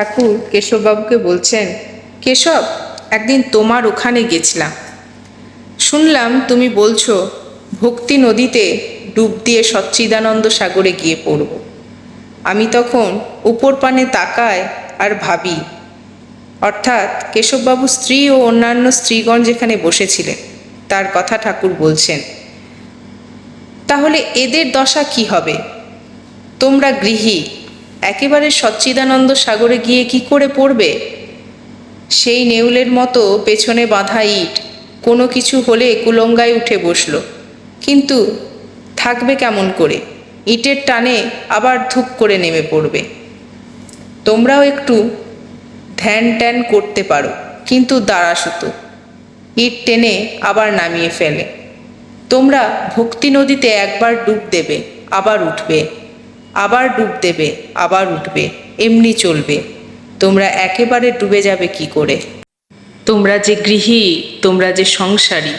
ঠাকুর কেশববাবুকে বলছেন, কেশব, একদিন তোমার ওখানে গেছিলাম। শুনলাম তুমি বলছো, ভক্তি নদীতে ডুব দিয়ে সচ্চিদানন্দ সাগরে গিয়ে পড়ব। আমি তখন উপর পানে তাকায় আর ভাবি, অর্থাৎ কেশববাবু স্ত্রী ও অন্যান্য স্ত্রীগণ যেখানে বসেছিলেন, তার কথা ঠাকুর বলছেন, তাহলে এদের দশা কি হবে? তোমরা গৃহী একেবারে সচ্চিদানন্দ সাগরে গিয়ে কি করে পড়বে? সেই নেউলের মতো পেছনে বাঁধা ইট কোনো কিছু হলে কুলঙ্গায় উঠে বসল। কিন্তু থাকবে কেমন করে? ইটের টানে আবার ধূপ করে নেমে পড়বে। তোমরাও একটু ধ্যান ট্যান করতে পারো, কিন্তু দাঁড়া সুতো। ইট টেনে আবার নামিয়ে ফেলে। তোমরা ভক্তি নদীতে একবার ডুব দেবে, আবার উঠবে। আবার ডুব দেবে, আবার উঠবে, এমনি চলবে। তোমরা একেবারে ডুবে যাবে কি করে? তোমরা যে গৃহী, তোমরা যে সংসারী